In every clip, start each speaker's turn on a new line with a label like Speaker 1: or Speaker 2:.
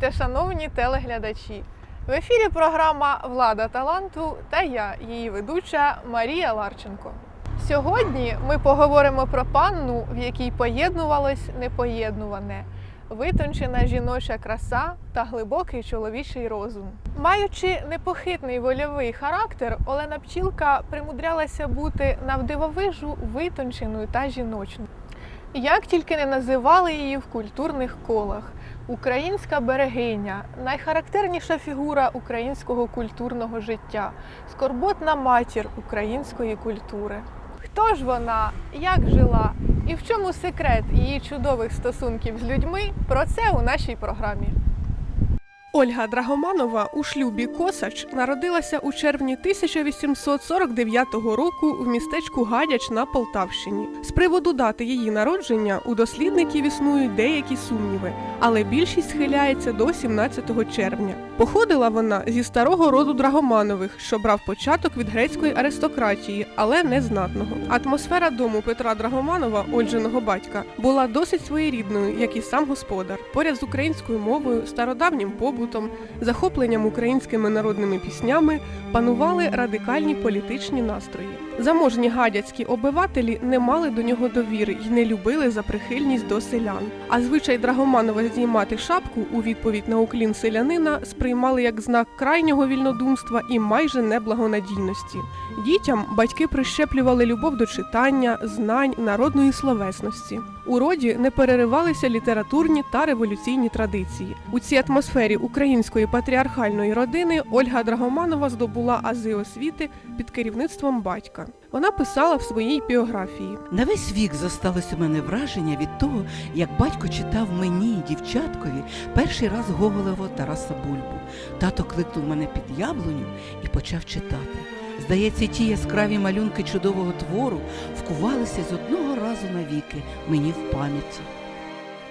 Speaker 1: Здрастуйте, шановні телеглядачі! В ефірі програма Влада таланту та я, її ведуча Марія Ларченко. Сьогодні ми поговоримо про панну, в якій поєднувалось непоєднуване, витончена жіноча краса та глибокий чоловічий розум. Маючи непохитний вольовий характер, Олена Пчілка примудрялася бути навдивовижу витонченою та жіночною. Як тільки не називали її в культурних колах, українська берегиня, найхарактерніша фігура українського культурного життя, скорботна матір української культури. Хто ж вона, як жила і в чому секрет її чудових стосунків з людьми? Про це у нашій програмі. Ольга Драгоманова у шлюбі Косач народилася у червні 1849 року в містечку Гадяч на Полтавщині. З приводу дати її народження у дослідників існують деякі сумніви, але більшість схиляється до 17 червня. Походила вона зі старого роду Драгоманових, що брав початок від грецької аристократії, але не знатного. Атмосфера дому Петра Драгоманова, Ольжиного батька, була досить своєрідною, як і сам господар. Поряд з українською мовою, стародавнім побутом, захопленням українськими народними піснями панували радикальні політичні настрої. Заможні гадяцькі обивателі не мали до нього довіри і не любили за прихильність до селян. А звичай Драгоманова здіймати шапку у відповідь на уклін селянина сприймали як знак крайнього вільнодумства і майже неблагонадійності. Дітям батьки прищеплювали любов до читання, знань, народної словесності. У роді не переривалися літературні та революційні традиції. У цій атмосфері української патріархальної родини Ольга Драгоманова здобула ази освіти під керівництвом батька. Вона писала в своїй біографії.
Speaker 2: На весь вік зосталось у мене враження від того, як батько читав мені, дівчаткові, перший раз Гоголево Тараса Бульбу. Тато кликнув мене під яблуню і почав читати. Здається, ті яскраві малюнки чудового твору вкувалися з одного разу навіки мені в пам'яті.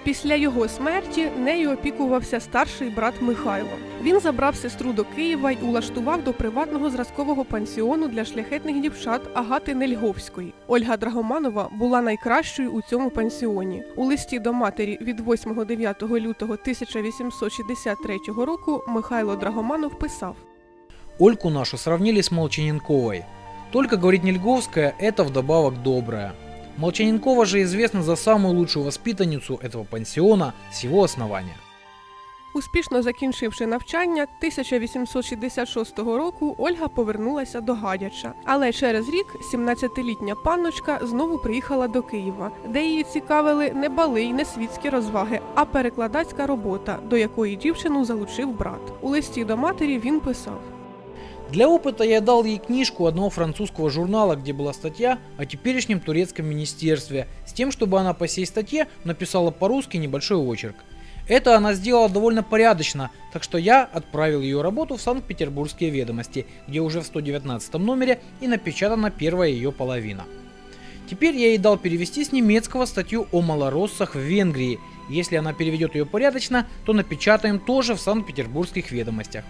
Speaker 1: Після його смерті нею опікувався старший брат Михайло. Він забрав сестру до Києва й улаштував до приватного зразкового пансіону для шляхетних дівчат Агати Нельговської. Ольга Драгоманова була найкращою у цьому пансіоні. У листі до матері від 8-9 лютого 1863 року Михайло Драгоманов писав:
Speaker 3: Ольку нашу сравнили с Молчаненковой. Только, говорит Нельговская, это вдобавок доброе. Молчаненкова же известна за самую лучшую воспитанницу этого пансиона с его основания.
Speaker 1: Успішно закінчивши навчання 1866 року, Ольга повернулася до Гадяча. Але через рік 17-літня панночка знову приїхала до Києва, де її цікавили не бали й не світські розваги, а перекладацька робота, до якої дівчину залучив брат. У листі до матері він писав.
Speaker 3: Для опыта я дал ей книжку одного французского журнала, где была статья о теперешнем турецком министерстве, с тем, чтобы она по сей статье написала по-русски небольшой очерк. Это она сделала довольно порядочно, так что я отправил ее работу в Санкт-Петербургские ведомости, где уже в 119 номере и напечатана первая ее половина. Теперь я ей дал перевести с немецкого статью о малороссах в Венгрии. Если она переведет ее порядочно, то напечатаем тоже в Санкт-Петербургских ведомостях.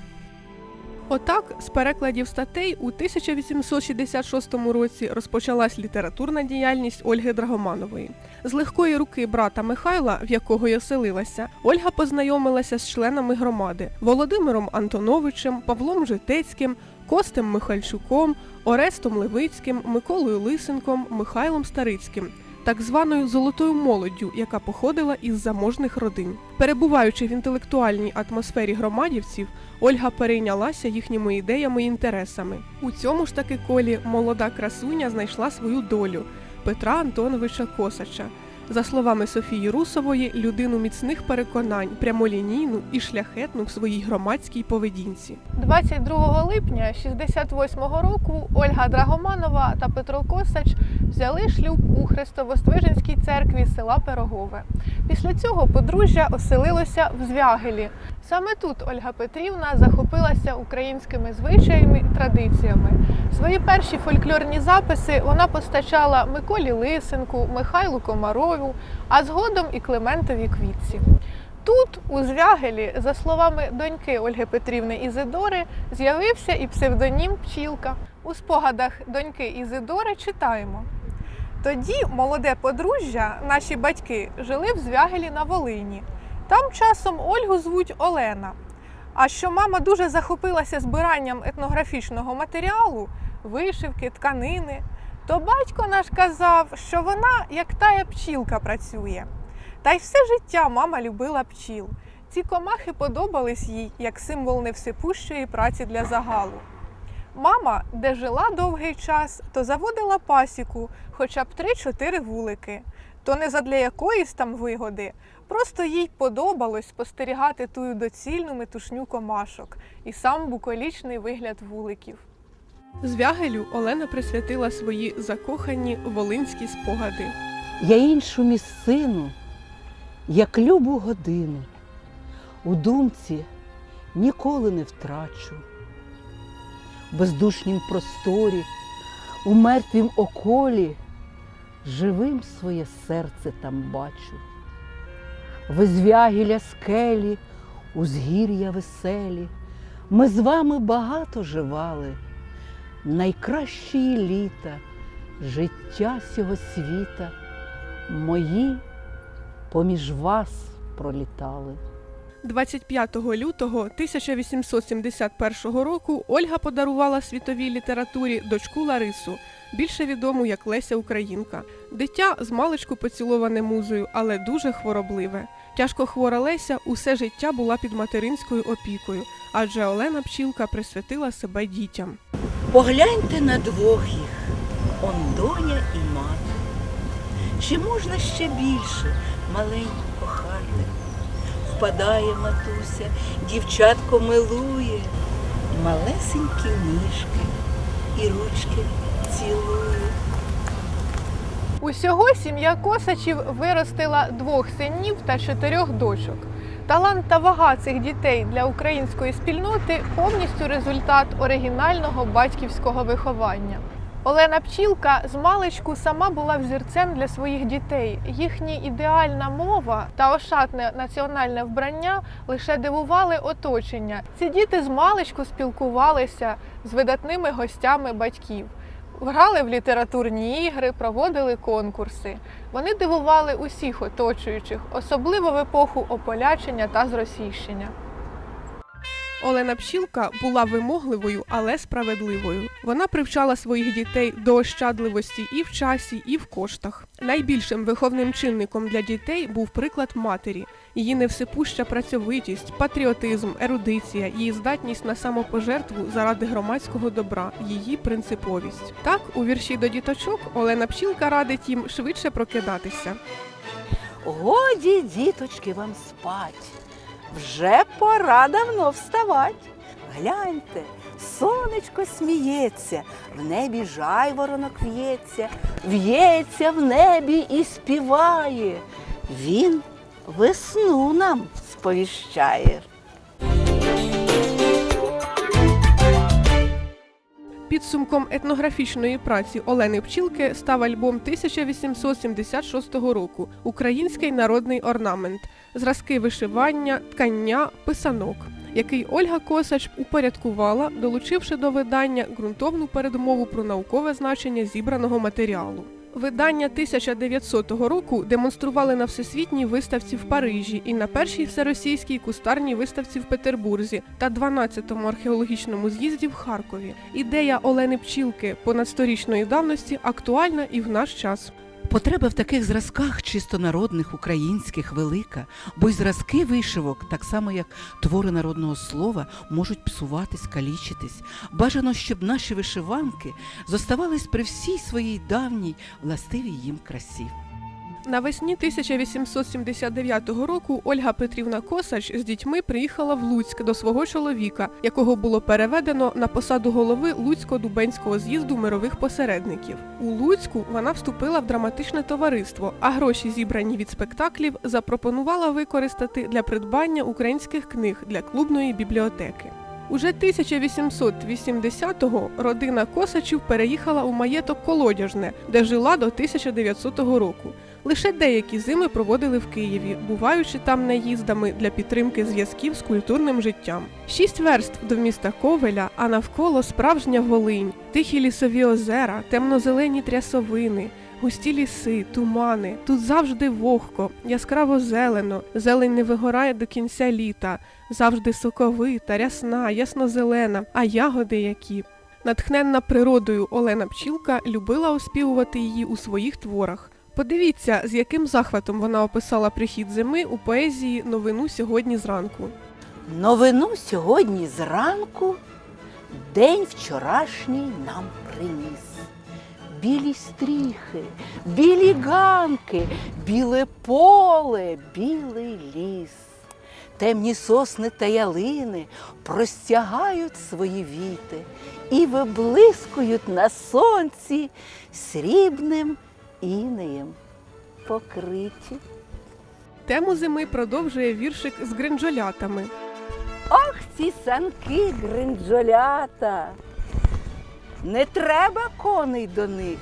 Speaker 1: Отак, з перекладів статей у 1866 році розпочалась літературна діяльність Ольги Драгоманової. З легкої руки брата Михайла, в якого й оселилася, Ольга познайомилася з членами громади Володимиром Антоновичем, Павлом Житецьким, Костем Михальчуком, Орестом Левицьким, Миколою Лисенком, Михайлом Старицьким. Так званою золотою молоддю, яка походила із заможних родин. Перебуваючи в інтелектуальній атмосфері громадівців, Ольга перейнялася їхніми ідеями і інтересами. У цьому ж таки колі молода красуня знайшла свою долю Петра Антоновича Косача. За словами Софії Русової, людину міцних переконань, прямолінійну і шляхетну в своїй громадській поведінці. 22 липня 68-го року Ольга Драгоманова та Петро Косач взяли шлюб у Христовоствиженській церкві села Пирогове. Після цього подружжя оселилося в Звягелі. Саме тут Ольга Петрівна захопилася українськими звичаями і традиціями. Свої перші фольклорні записи вона постачала Миколі Лисенку, Михайлу Комарову, а згодом і Климентові Квітці. Тут, у Звягелі, за словами доньки Ольги Петрівни Ізидори, з'явився і псевдонім Пчілка. У спогадах доньки Ізидори читаємо. Тоді молоде подружжя, наші батьки, жили в Звягелі на Волині. Там часом Ольгу звуть Олена. А що мама дуже захопилася збиранням етнографічного матеріалу, вишивки, тканини, то батько наш казав, що вона як тая пчілка працює. Та й все життя мама любила пчіл. Ці комахи подобались їй як символ невсипущої праці для загалу. Мама, де жила довгий час, то заводила пасіку, хоча б 3-4 вулики. То не задля якоїсь там вигоди, просто їй подобалось спостерігати тую доцільну метушню комашок і сам буколічний вигляд вуликів. Звягелю Олена присвятила свої закохані волинські спогади.
Speaker 4: Я іншу місцину, як любу годину, у думці ніколи не втрачу. В бездушнім просторі, у мертвім околі, живим своє серце там бачу. Визвягіля скелі, узгір'я веселі, ми з вами багато живали, найкращі літа, життя сього світа мої поміж вас пролітали.
Speaker 1: 25 лютого 1871 року Ольга подарувала світовій літературі дочку Ларису, більше відому як Леся Українка. Дитя з маличку поціловане музою, але дуже хворобливе. Тяжко хвора Леся усе життя була під материнською опікою, адже Олена Пчілка присвятила себе дітям.
Speaker 2: Погляньте на двох їх, он доня і мати. Чи можна ще більше маленьку кохати? Впадає матуся, дівчатко милує, малесенькі ніжки і ручки цілує.
Speaker 1: Усього сім'я Косачів виростила двох синів та чотирьох дочок. Талант та вага цих дітей для української спільноти повністю результат оригінального батьківського виховання. Олена Пчілка з маличку сама була взірцем для своїх дітей. Їхня ідеальна мова та ошатне національне вбрання лише дивували оточення. Ці діти з маличку спілкувалися з видатними гостями батьків. Грали в літературні ігри, проводили конкурси. Вони дивували усіх оточуючих, особливо в епоху ополячення та зросійщення. Олена Пчілка була вимогливою, але справедливою. Вона привчала своїх дітей до ощадливості і в часі, і в коштах. Найбільшим виховним чинником для дітей був приклад матері, її невсипуща працьовитість, патріотизм, ерудиція, її здатність на самопожертву заради громадського добра, її принциповість. Так, у вірші до діточок Олена Пчілка радить їм швидше прокидатися.
Speaker 4: Годі, діточки, вам спать. Вже пора давно вставать. Гляньте, сонечко сміється, в небі жайворонок в'ється, в'ється в небі і співає. Він весну нам сповіщає.
Speaker 1: Підсумком етнографічної праці Олени Пчілки став альбом 1876 року Український народний орнамент, зразки вишивання, ткання, писанок, який Ольга Косач упорядкувала, долучивши до видання ґрунтовну передмову про наукове значення зібраного матеріалу. Видання 1900 року демонстрували на всесвітній виставці в Парижі і на першій всеросійській кустарній виставці в Петербурзі та 12-му археологічному з'їзді в Харкові. Ідея Олени Пчілки понад сторічної давності актуальна і в наш час.
Speaker 2: Потреба в таких зразках чисто народних, українських, велика, бо й зразки вишивок, так само як твори народного слова, можуть псуватись, калічитись. Бажано, щоб наші вишиванки зоставались при всій своїй давній властивій їм красі.
Speaker 1: Навесні 1879 року Ольга Петрівна Косач з дітьми приїхала в Луцьк до свого чоловіка, якого було переведено на посаду голови Луцько-Дубенського з'їзду мирових посередників. У Луцьку вона вступила в драматичне товариство, а гроші, зібрані від спектаклів, запропонувала використати для придбання українських книг для клубної бібліотеки. Уже 1880-го родина Косачів переїхала у маєток Колодяжне, де жила до 1900 року. Лише деякі зими проводили в Києві, буваючи там наїздами для підтримки зв'язків з культурним життям. Шість верств до міста Ковеля, а навколо справжня Волинь, тихі лісові озера, темно-зелені трясовини, Густі ліси, тумани, тут завжди вогко, яскраво зелено, зелень не вигорає до кінця літа, завжди соковита, рясна, ясно-зелена, а ягоди які. Натхненна природою Олена Пчілка любила оспівувати її у своїх творах. Подивіться, з яким захватом вона описала прихід зими у поезії Новину сьогодні зранку.
Speaker 4: Новину сьогодні зранку день вчорашній нам приніс. Білі стріхи, білі ганки, біле поле, білий ліс. Темні сосни та ялини простягають свої віти і виблискують на сонці срібним інеєм покриті.
Speaker 1: Тему зими продовжує віршик з гринджолятами.
Speaker 4: Ох, ці санки гринджолята. Не треба коней до них,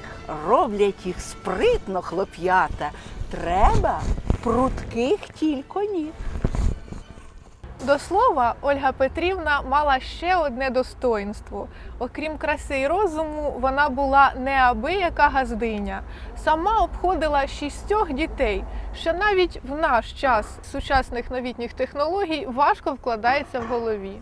Speaker 4: роблять їх спритно хлоп'ята. Треба прутких тільки ніг.
Speaker 1: До слова, Ольга Петрівна мала ще одне достоїнство. Окрім краси й розуму, вона була неабияка газдиня. Сама обходила шістьох дітей, що навіть в наш час сучасних новітніх технологій важко вкладається в голові.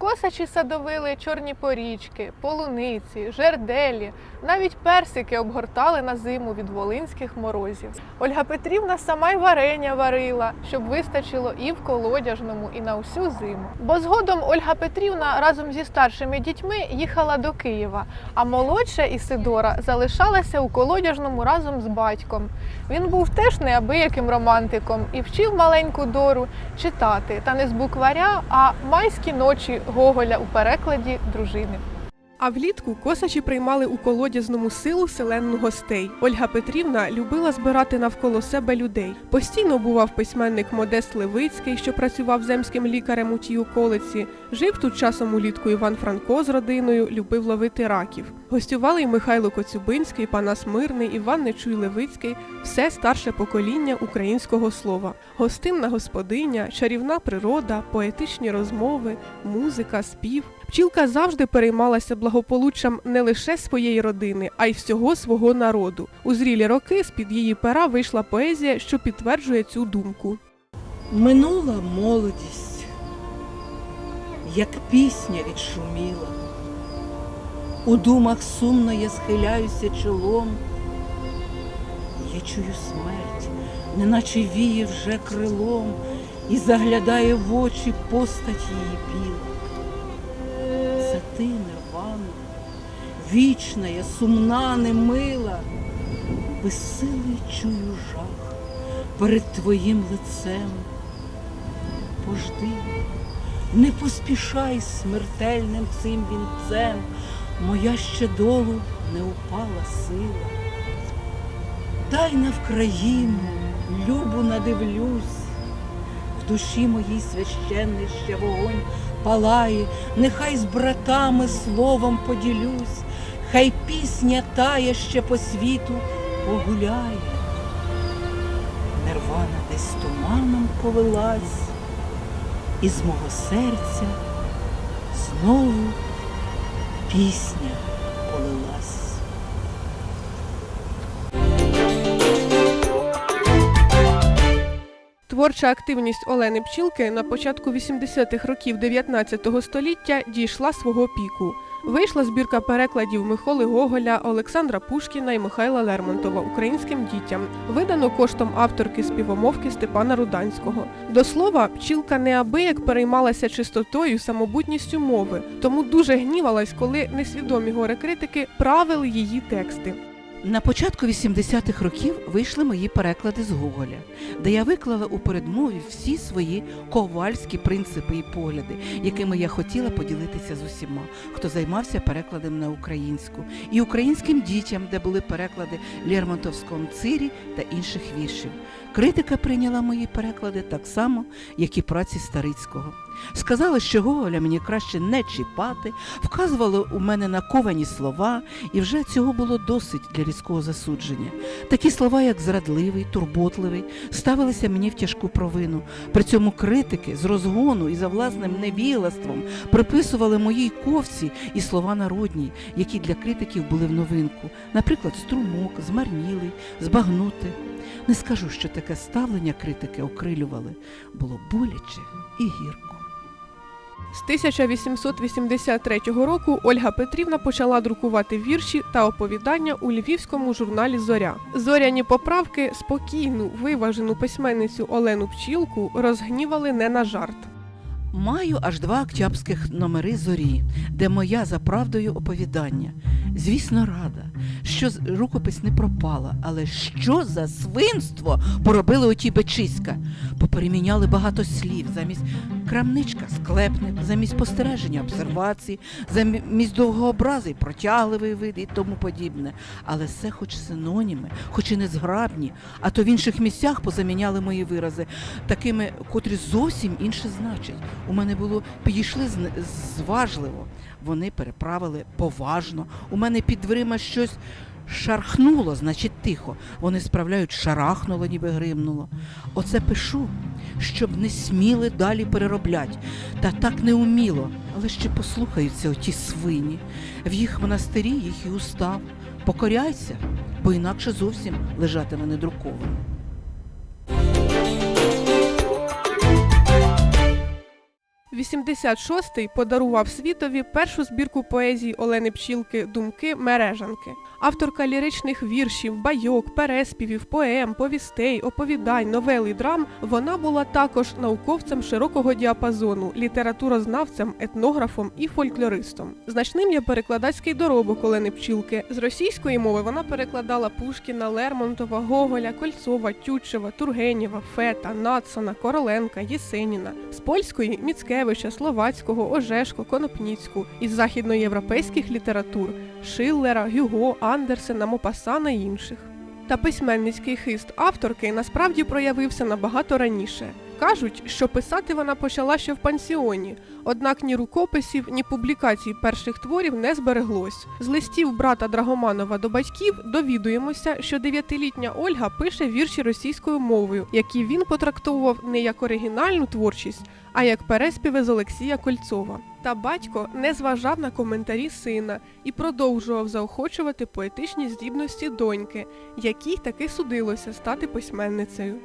Speaker 1: Косачі садовили чорні порічки, полуниці, жерделі, навіть персики обгортали на зиму від волинських морозів. Ольга Петрівна сама й варення варила, щоб вистачило і в колодяжному, і на всю зиму. Бо згодом Ольга Петрівна разом зі старшими дітьми їхала до Києва, а молодша Ісидора залишалася у колодяжному разом з батьком. Він був теж неабияким романтиком і вчив маленьку Дору читати, та не з букваря, а майські ночі Гоголя у перекладі дружини. А влітку косачі приймали у колодязному силу селенну гостей. Ольга Петрівна любила збирати навколо себе людей. Постійно бував письменник Модест Левицький, що працював земським лікарем у тій околиці. Жив тут часом улітку Іван Франко з родиною, любив ловити раків. Гостювали й Михайло Коцюбинський, Панас Мирний, Іван Нечуй Левицький, все старше покоління українського слова. Гостинна господиня, чарівна природа, поетичні розмови, музика, спів. Пчілка завжди переймалася благополуччям не лише своєї родини, а й всього свого народу. У зрілі роки з-під її пера вийшла поезія, що підтверджує цю думку.
Speaker 2: Минула молодість, як пісня відшуміла. У думах сумно я схиляюся чолом. Я чую смерть, неначе віє вже крилом, і заглядає в очі постать її біла. Це ти, нервана, вічна, я сумна, немила, безсилий чую жах перед твоїм лицем. Пожди, не поспішай смертельним цим вінцем, моя ще долу не упала сила. Дай на Вкраїну, любу надивлюсь, в душі моїй священний ще вогонь палає, нехай з братами словом поділюсь, хай пісня тая ще по світу погуляє. Нервана десь туманом повелась, і з мого серця знову пісня полилась.
Speaker 1: Творча активність Олени Пчілки на початку 80-х років 19 століття дійшла свого піку. Вийшла збірка перекладів Михоли Гоголя, Олександра Пушкіна і Михайла Лермонтова українським дітям, видано коштом авторки співомовки Степана Руданського. До слова, пчілка неабияк переймалася чистотою самобутністю мови, тому дуже гнівалась, коли несвідомі горе критики правили її тексти.
Speaker 2: На початку 80-х років вийшли мої переклади з Гоголя, де я виклала у передмові всі свої ковальські принципи і погляди, якими я хотіла поділитися з усіма, хто займався перекладом на українську, і українським дітям, де були переклади Лермонтовського «Цирі» та інших віршів. Критика прийняла мої переклади так само, як і праці Старицького. Сказали, що Гоголя мені краще не чіпати, вказували у мене на ковані слова, і вже цього було досить для різкого засудження. Такі слова, як зрадливий, турботливий, ставилися мені в тяжку провину. При цьому критики з розгону і за власним невілаством приписували моїй ковці і слова народні, які для критиків були в новинку, наприклад, струмок, змарнілий, збагнути. Не скажу, що таке ставлення критики окрилювали, було боляче і гірко.
Speaker 1: З 1883 року Ольга Петрівна почала друкувати вірші та оповідання у львівському журналі Зоря. Зоряні поправки спокійну, виважену письменницю Олену Пчілку розгнівали не на жарт.
Speaker 2: Маю аж два октябрських номери зорі, де моя за правдою оповідання. Звісно, рада, що рукопись не пропала, але що за свинство поробили оті бечиська? Попереміняли багато слів замість крамничка, склепник, замість спостереження, обсервації, замість довгообразий, протягливий вид і тому подібне. Але все хоч синоніми, хоч і не зграбні, а то в інших місцях позаміняли мої вирази такими, котрі зовсім інше значать. У мене було підійшли зважливо, вони переправили поважно. У мене під дверима щось шархнуло, значить тихо. Вони справляють шарахнуло, ніби гримнуло. Оце пишу, щоб не сміли далі перероблять. Та так не уміло, але ще послухаються оті свині. В їх монастирі їх і устав. Покоряйся, бо інакше зовсім лежатиме недруковано.
Speaker 1: – 86-й подарував світові першу збірку поезії Олени Пчілки Думки мережанки. Авторка ліричних віршів, байок, переспівів, поем, повістей, оповідань, новел і драм. Вона була також науковцем широкого діапазону, літературознавцем, етнографом і фольклористом. Значним є перекладацький доробок Олени Пчілки. З російської мови вона перекладала Пушкіна, Лермонтова, Гоголя, Кольцова, Тютчева, Тургенєва, Фета, Нацана, Короленка, Єсеніна. З польської Міцкевича, Словацького, Ожешко, Конопніцьку. Із західноєвропейських літератур Шиллера, Гюго, Андерсена, Мопасана і інших. Та письменницький хист авторки насправді проявився набагато раніше. Кажуть, що писати вона почала ще в пансіоні, однак ні рукописів, ні публікацій перших творів не збереглось. З листів брата Драгоманова до батьків довідуємося, що дев'ятилітня Ольга пише вірші російською мовою, які він потрактовував не як оригінальну творчість, а як переспіви з Олексія Кольцова. Та батько не зважав на коментарі сина і продовжував заохочувати поетичні здібності доньки, якій таки судилося стати письменницею.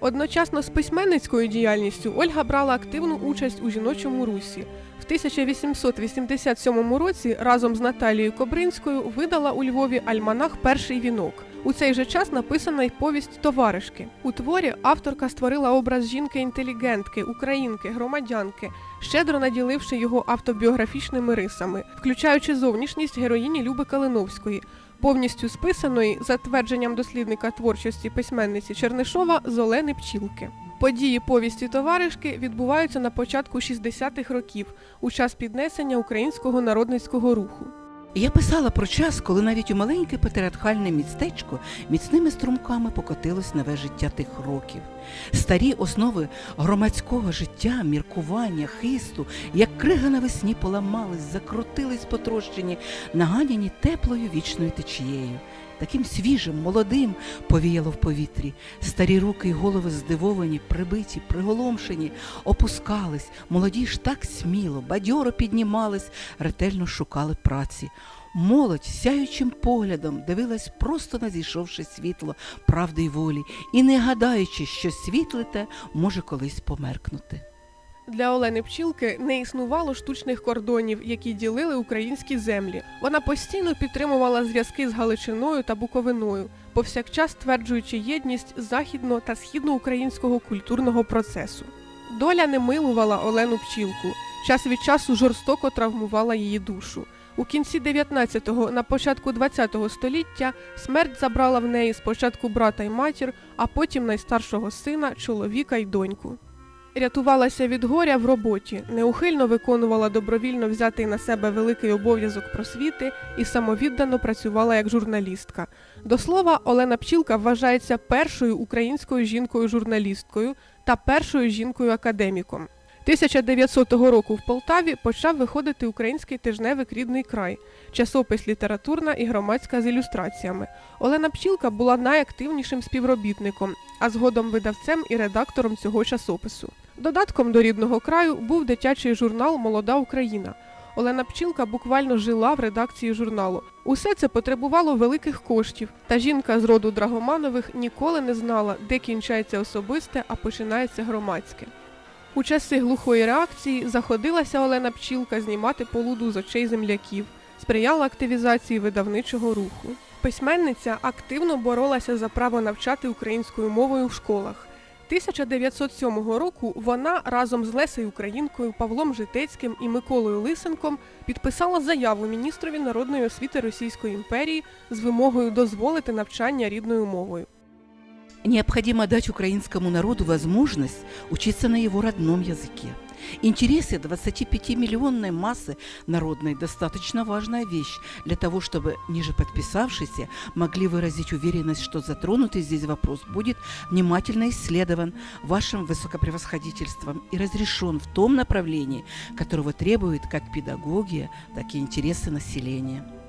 Speaker 1: Одночасно з письменницькою діяльністю Ольга брала активну участь у жіночому русі. В 1887 році разом з Наталією Кобринською видала у Львові альманах Перший вінок. У цей же час написана й повість Товаришки. У творі авторка створила образ жінки-інтелігентки, українки, громадянки, щедро наділивши його автобіографічними рисами, включаючи зовнішність героїні Люби Калиновської, повністю списаної за твердженням дослідника творчості письменниці Чернишова Золени Пчілки. Події повісті товаришки відбуваються на початку 60-х років, у час піднесення українського народницького руху.
Speaker 2: Я писала про час, коли навіть у маленьке патріархальне містечко міцними струмками покотилось нове життя тих років. Старі основи громадського життя, міркування, хисту, як крига навесні поламались, закрутились потрощені, наганяні теплою вічною течією. Таким свіжим, молодим повіяло в повітрі. Старі руки й голови здивовані, прибиті, приголомшені, опускались, молоді ж так сміло, бадьоро піднімались, ретельно шукали праці. Молодь сяючим поглядом дивилась просто на зійшовше світло правди й волі, і не гадаючи, що світле те може колись померкнути.
Speaker 1: Для Олени Пчілки не існувало штучних кордонів, які ділили українські землі. Вона постійно підтримувала зв'язки з Галичиною та Буковиною, повсякчас стверджуючи єдність західно та східноукраїнського культурного процесу. Доля не милувала Олену Пчілку. Час від часу жорстоко травмувала її душу. У кінці 19-го, на початку 20-го століття смерть забрала в неї спочатку брата й матір, а потім найстаршого сина, чоловіка й доньку. Рятувалася від горя в роботі, неухильно виконувала добровільно взятий на себе великий обов'язок просвіти і самовіддано працювала як журналістка. До слова, Олена Пчілка вважається першою українською жінкою-журналісткою та першою жінкою-академіком. 1900 року в Полтаві почав виходити український тижневик Рідний край, часопис літературна і громадська з ілюстраціями. Олена Пчілка була найактивнішим співробітником, а згодом видавцем і редактором цього часопису. Додатком до рідного краю був дитячий журнал Молода Україна. Олена Пчілка буквально жила в редакції журналу. Усе це потребувало великих коштів, та жінка з роду Драгоманових ніколи не знала, де кінчається особисте, а починається громадське. У часи глухої реакції заходилася Олена Пчілка знімати полуду з очей земляків, сприяла активізації видавничого руху. Письменниця активно боролася за право навчати українською мовою в школах. 1907 року вона разом з Лесею Українкою, Павлом Житецьким і Миколою Лисенком підписала заяву міністрові народної освіти Російської імперії з вимогою дозволити навчання рідною мовою.
Speaker 2: Необходимо дать украинскому народу возможность учиться на его родном языке. Интересы 25-миллионной массы народной достаточно важная вещь для того, чтобы ниже подписавшиеся могли выразить уверенность, что затронутый здесь вопрос будет внимательно исследован вашим высокопревосходительством и разрешен в том направлении, которого требует как педагогия, так и интересы населения.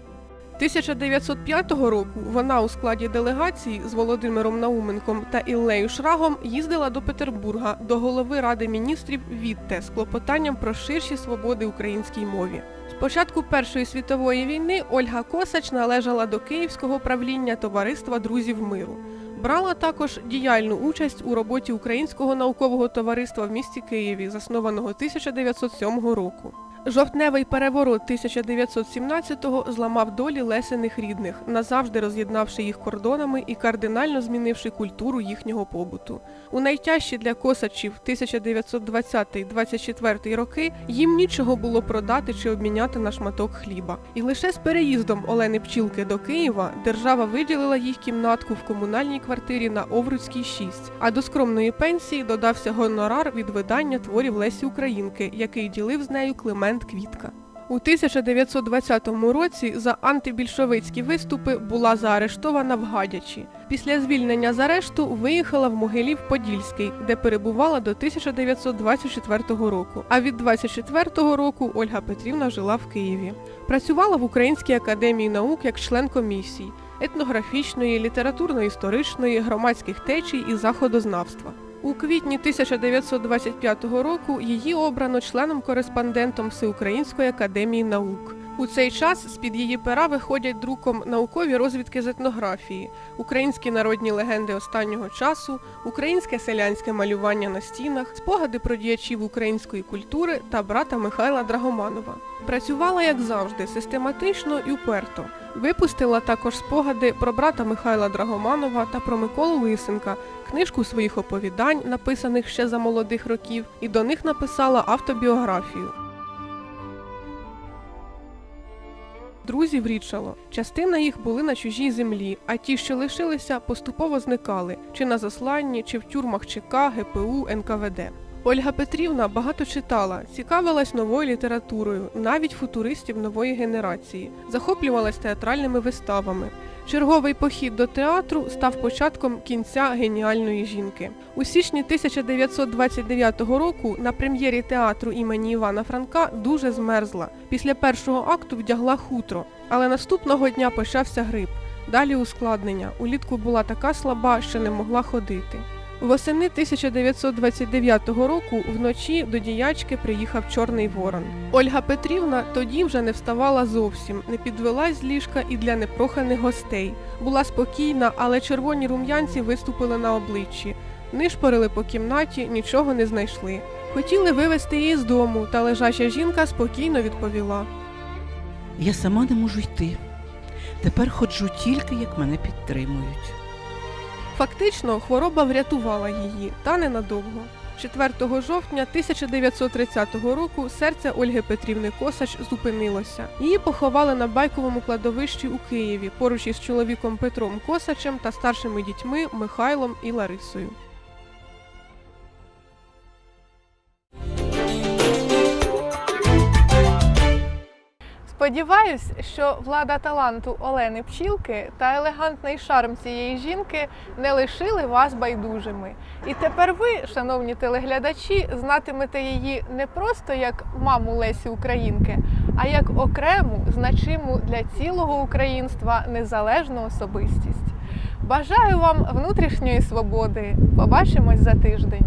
Speaker 1: 1905 року вона у складі делегації з Володимиром Науменком та Іллею Шрагом їздила до Петербурга до голови Ради міністрів Вітте з клопотанням про ширші свободи українській мові. З початку Першої світової війни Ольга Косач належала до Київського правління Товариства друзів миру. Брала також діяльну участь у роботі Українського наукового товариства в місті Києві, заснованого 1907 року. Жовтневий переворот 1917-го зламав долі лесених рідних, назавжди роз'єднавши їх кордонами і кардинально змінивши культуру їхнього побуту. У найтяжчі для косачів 1920-24 роки їм нічого було продати чи обміняти на шматок хліба. І лише з переїздом Олени Пчілки до Києва держава виділила їй кімнатку в комунальній квартирі на Овруцькій 6, а до скромної пенсії додався гонорар від видання творів Лесі Українки, який ділив з нею Климент Квітка. У 1920 році за антибільшовицькі виступи була заарештована в Гадячі. Після звільнення з арешту виїхала в Могилів-Подільський, де перебувала до 1924 року. А від 24 року Ольга Петрівна жила в Києві. Працювала в Українській академії наук як член комісій етнографічної, літературно-історичної, громадських течій і заходознавства. У квітні 1925 року її обрано членом-кореспондентом Всеукраїнської академії наук. У цей час з-під її пера виходять друком наукові розвідки з етнографії, українські народні легенди останнього часу, українське селянське малювання на стінах, спогади про діячів української культури та брата Михайла Драгоманова. Працювала, як завжди, систематично і уперто. Випустила також спогади про брата Михайла Драгоманова та про Миколу Лисенка, книжку своїх оповідань, написаних ще за молодих років, і до них написала автобіографію. Друзів рідшало. Частина їх були на чужій землі, а ті, що лишилися, поступово зникали чи на засланні, чи в тюрмах ЧК, ГПУ, НКВД. Ольга Петрівна багато читала, цікавилась новою літературою, навіть футуристів нової генерації, захоплювалась театральними виставами. Черговий похід до театру став початком кінця геніальної жінки. У січні 1929 року на прем'єрі театру імені Івана Франка дуже змерзла. Після першого акту вдягла хутро, але наступного дня почався грип. Далі ускладнення. Улітку була така слаба, що не могла ходити. Восени 1929 року вночі до діячки приїхав Чорний Ворон. Ольга Петрівна тоді вже не вставала зовсім, не підвелась з ліжка і для непроханих гостей. Була спокійна, але червоні рум'янці виступили на обличчі. Нишпорили по кімнаті, нічого не знайшли. Хотіли вивезти її з дому, та лежача жінка спокійно відповіла.
Speaker 2: Я сама не можу йти. Тепер ходжу тільки, як мене підтримують.
Speaker 1: Фактично, хвороба врятувала її, та ненадовго. 4 жовтня 1930 року серце Ольги Петрівни Косач зупинилося. Її поховали на байковому кладовищі у Києві поруч із чоловіком Петром Косачем та старшими дітьми Михайлом і Ларисою.
Speaker 4: Сподіваюсь, що влада таланту Олени Пчілки та елегантний шарм цієї жінки не лишили вас байдужими. І тепер ви, шановні телеглядачі, знатимете її не просто як маму Лесі Українки, а як окрему, значиму для цілого українства незалежну особистість. Бажаю вам внутрішньої свободи. Побачимось за тиждень.